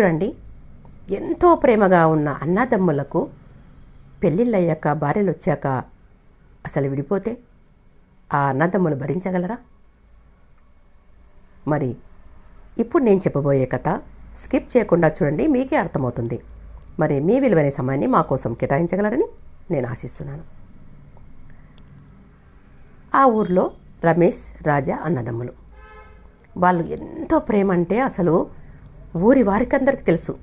చూడండి. ఎంతో ప్రేమగా ఉన్న అన్నదమ్ములకు పెళ్ళిళ్ళయ్యాక భార్యలు వచ్చాక అసలు విడిపోతే ఆ అన్నదమ్ములు భరించగలరా? మరి ఇప్పుడు నేను చెప్పబోయే కథ స్కిప్ చేయకుండా చూడండి మీకే అర్థమవుతుంది. మరి మీ విలువైన సమయాన్ని మా కోసం కేటాయించగలరని నేను ఆశిస్తున్నాను. ఆ ఊర్లో రమేష్ రాజా అన్నదమ్ములు. వాళ్ళు ఎంతో ప్రేమ అంటే అసలు ఊరి వారికందరికి తెలుసు.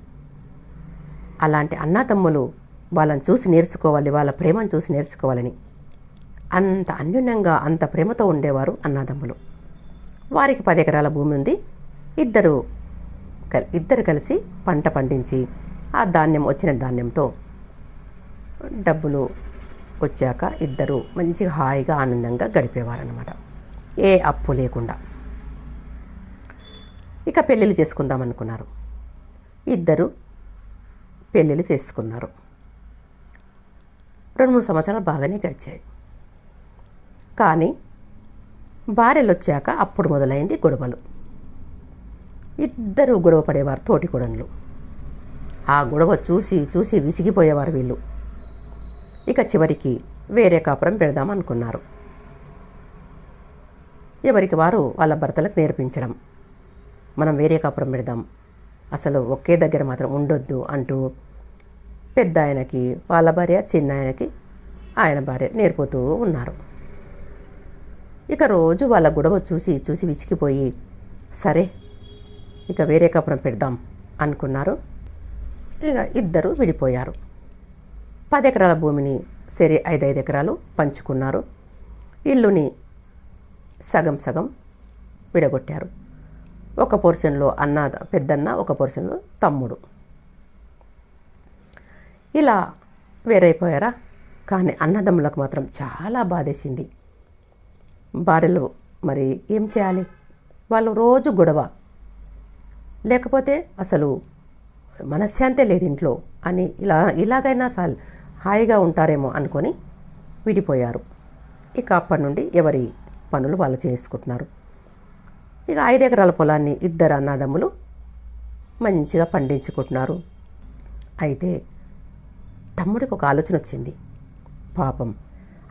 అలాంటి అన్నదమ్ములు వాళ్ళని చూసి నేర్చుకోవాలి వాళ్ళ ప్రేమను చూసి నేర్చుకోవాలని. అంత అన్యోన్యంగా అంత ప్రేమతో ఉండేవారు అన్నదమ్ములు వారికి పది ఎకరాల భూమి ఉంది. ఇద్దరు ఇద్దరు కలిసి పంట పండించి ఆ ధాన్యం వచ్చిన ధాన్యంతో డబ్బులు వచ్చాక ఇద్దరు మంచిగా హాయిగా ఆనందంగా గడిపేవారనమాట ఏ అప్పు లేకుండా. ఇక పెళ్ళిళ్ళు చేసుకుందాం అనుకున్నారు. ఇద్దరు పెళ్ళిళ్ళు చేసుకున్నారు. రెండు మూడు సంవత్సరాలు బాగానే గడిచాయి. కానీ భార్యలు వచ్చాక అప్పుడు మొదలైంది గొడవలు. ఇద్దరు గొడవ పడేవారు తోటికూడన్లు ఆ గొడవ చూసి చూసి విసిగిపోయేవారు వీళ్ళు. ఇక చివరికి వేరే కాపురం పెడదాం అనుకున్నారు. ఎవరికి వారు వాళ్ళ భర్తలకు నేర్పించడం. మనం వేరే కాపురం పెడదాం. అసలు ఒకే దగ్గర మాత్రం ఉండొద్దు అంటూ పెద్ద ఆయనకి వాళ్ళ భార్య చిన్న ఆయనకి ఆయన భార్య నేర్పుతూ ఉన్నారు. ఇక రోజు వాళ్ళ గొడవ చూసి చూసి విసిగిపోయి సరే ఇక వేరే కాపురం పెడదాం అనుకున్నారు. ఇక ఇద్దరు విడిపోయారు. పది ఎకరాల భూమిని సరే ఐదు ఐదు ఎకరాలు పంచుకున్నారు. ఇల్లుని సగం సగం విడగొట్టారు. ఒక పోర్షన్లో అన్న పెద్దన్న ఒక పోర్షన్లో తమ్ముడు. ఇలా వేరైపోయారా? కానీ అన్నదమ్ములకు మాత్రం చాలా బాధేసింది. భార్యలు మరి ఏం చేయాలి? వాళ్ళు రోజు గొడవ. లేకపోతే అసలు మనశ్శాంతే లేదు ఇంట్లో అని ఇలా ఇలాగైనా సాల్ హాయిగా ఉంటారేమో అనుకొని విడిపోయారు. ఇక అప్పటి నుండి ఎవరి పనులు వాళ్ళు చేసుకుంటున్నారు. ఇక ఐదు ఎకరాల పొలాన్ని ఇద్దరు అన్నదమ్ములు మంచిగా పండించుకుంటున్నారు. అయితే తమ్ముడికి ఒక ఆలోచన వచ్చింది. పాపం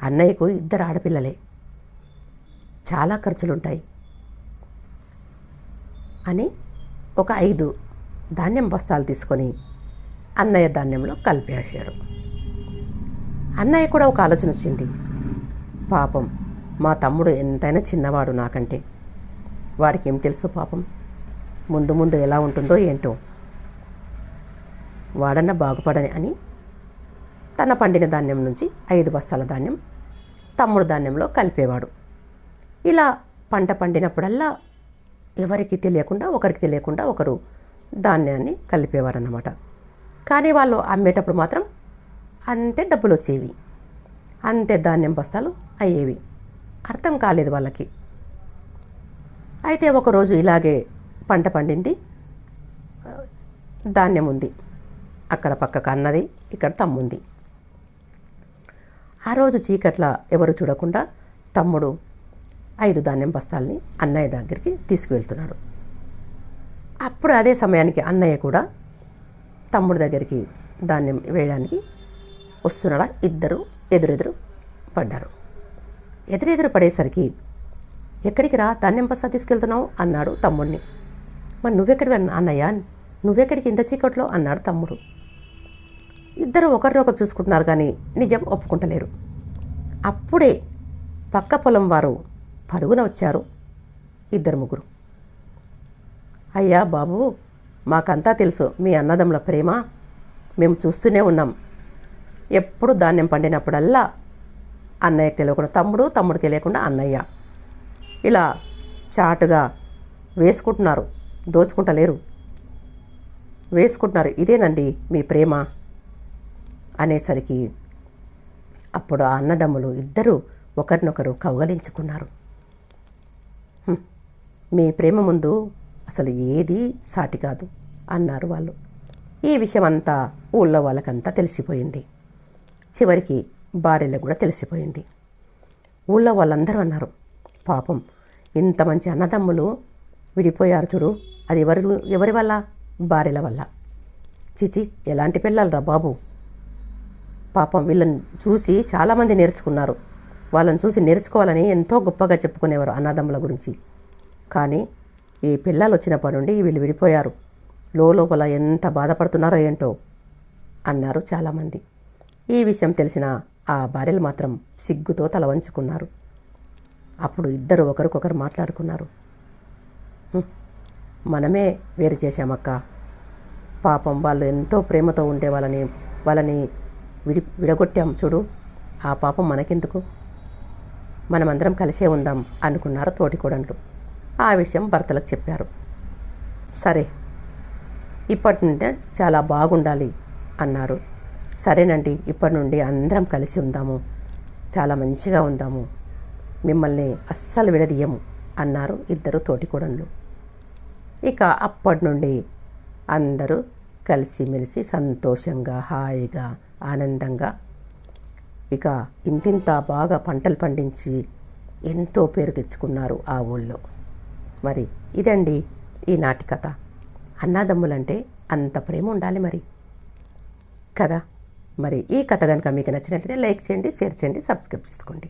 అన్నయ్యకు ఇద్దరు ఆడపిల్లలే. చాలా ఖర్చులుంటాయి. అని ఒక ఐదు ధాన్యం బస్తాలు తీసుకొని అన్నయ్య ధాన్యంలో కలిపేసాడు అన్నయ్య కూడా ఒక ఆలోచన వచ్చింది. పాపం మా తమ్ముడు ఎంతైనా చిన్నవాడు నాకంటే. వాడికి ఏం తెలుసు పాపం? ముందు ముందు ఎలా ఉంటుందో ఏంటో. వాడన్నా బాగుపడని అని తన పండిన ధాన్యం నుంచి ఐదు బస్తాల ధాన్యం తమ్ముడు ధాన్యంలో కలిపేవాడు. ఇలా పంట పండినప్పుడల్లా ఎవరికి తెలియకుండా ఒకరికి తెలియకుండా ఒకరు ధాన్యాన్ని కలిపేవారన్నమాట. కానీ వాళ్ళు అమ్మేటప్పుడు మాత్రం అంతే డబ్బులు వచ్చేవి అంతే ధాన్యం బస్తాలు అయ్యేవి. అర్థం కాలేదు వాళ్ళకి. అయితే ఒకరోజు ఇలాగే పంట పండింది. ధాన్యం ఉంది అక్కడ పక్కకు అన్నది ఇక్కడ తమ్ముంది. ఆ రోజు చీకట్ల ఎవరు చూడకుండా తమ్ముడు ఐదు ధాన్యం బస్తాల్ని అన్నయ్య దగ్గరికి తీసుకువెళ్తున్నాడు. అప్పుడు అదే సమయానికి అన్నయ్య కూడా తమ్ముడి దగ్గరికి ధాన్యం వేయడానికి వస్తున్నాడా? ఇద్దరు ఎదురెదురు పడ్డారు. ఎదురెదురు పడేసరికి ఎక్కడికి రా? ధాన్యం తీసుకెళ్తున్నావు? అన్నాడు తమ్ముడిని మరి నువ్వెక్కడి అన్నయ్య నువ్వెక్కడికి ఇంత చీకట్లో? అన్నాడు తమ్ముడు. ఇద్దరు ఒకరినొకరు చూసుకుంటున్నారు కానీ నిజం ఒప్పుకుంటలేరు. అప్పుడే పక్క పొలం వారు పరుగున వచ్చారు ఇద్దరు ముగ్గురు. అయ్యా బాబు మాకంతా తెలుసు మీ అన్నదమ్ముల ప్రేమ. మేము చూస్తూనే ఉన్నాం. ఎప్పుడు ధాన్యం పండినప్పుడల్లా అన్నయ్యకి తెలియకుండా తమ్ముడు తమ్ముడు తెలియకుండా అన్నయ్య. ఇలా చాటుగా వేసుకుంటున్నారు. దోచుకుంటలేరు. వేసుకుంటున్నారు. ఇదేనండి మీ ప్రేమ అనేసరికి అప్పుడు ఆ అన్నదమ్ములు ఇద్దరూ ఒకరినొకరు కౌగలించుకున్నారు. మీ ప్రేమ ముందు అసలు ఏది సాటి కాదు అన్నారు వాళ్ళు. ఈ విషయం అంతా ఊళ్ళో వాళ్ళకంతా తెలిసిపోయింది. చివరికి భార్యలకు కూడా తెలిసిపోయింది. ఊళ్ళో వాళ్ళందరూ అన్నారు పాపం. ఇంత మంచి అన్నదమ్ములు విడిపోయారు చూడు. అది ఎవరి ఎవరి వల్ల? భార్యల వల్ల. చిచి ఎలాంటి పిల్లలరా బాబు? పాపం వీళ్ళని చూసి చాలామంది నేర్చుకున్నారు. వాళ్ళని చూసి నేర్చుకోవాలని ఎంతో గొప్పగా చెప్పుకునేవారు అన్నదమ్ముల గురించి. కానీ ఈ పిల్లలు వచ్చినప్పటి నుండి వీళ్ళు విడిపోయారు. లోపల ఎంత బాధపడుతున్నారో ఏంటో అన్నారు చాలామంది. ఈ విషయం తెలిసిన ఆ భార్యలు మాత్రం సిగ్గుతో తల వంచుకున్నారు. అప్పుడు ఇద్దరు ఒకరికొకరు మాట్లాడుకున్నారు. మనమే వేరు చేశామక్క. పాపం వాళ్ళు ఎంతో ప్రేమతో ఉండే వాళ్ళని వాళ్ళని విడి విడగొట్టాం చూడు. ఆ పాపం మనకెందుకు? మనమందరం కలిసే ఉందాం అనుకున్నారు తోటికోడళ్ళు. ఆ విషయం భర్తలకు చెప్పారు. సరే ఇప్పటి నుండి చాలా బాగుండాలి అన్నారు. సరేనండి ఇప్పటి నుండి అందరం కలిసి ఉందాము. చాలా మంచిగా ఉందాము. మిమ్మల్ని అస్సలు విడదీయము అన్నారు ఇద్దరు తోటికోడళ్ళు. ఇక అప్పటి నుండి అందరూ కలిసిమెలిసి సంతోషంగా హాయిగా ఆనందంగా ఇక ఇంతింత బాగా పంటలు పండించి ఎంతో పేరు తెచ్చుకున్నారు ఆ ఊళ్ళో. మరి ఇదండి ఈనాటి కథ. అన్నాదమ్ములంటే అంత ప్రేమ ఉండాలి మరి. కదా? మరి ఈ కథ కనుక మీకు నచ్చినట్లయితే లైక్ చేయండి షేర్ చేయండి సబ్స్క్రైబ్ చేసుకోండి.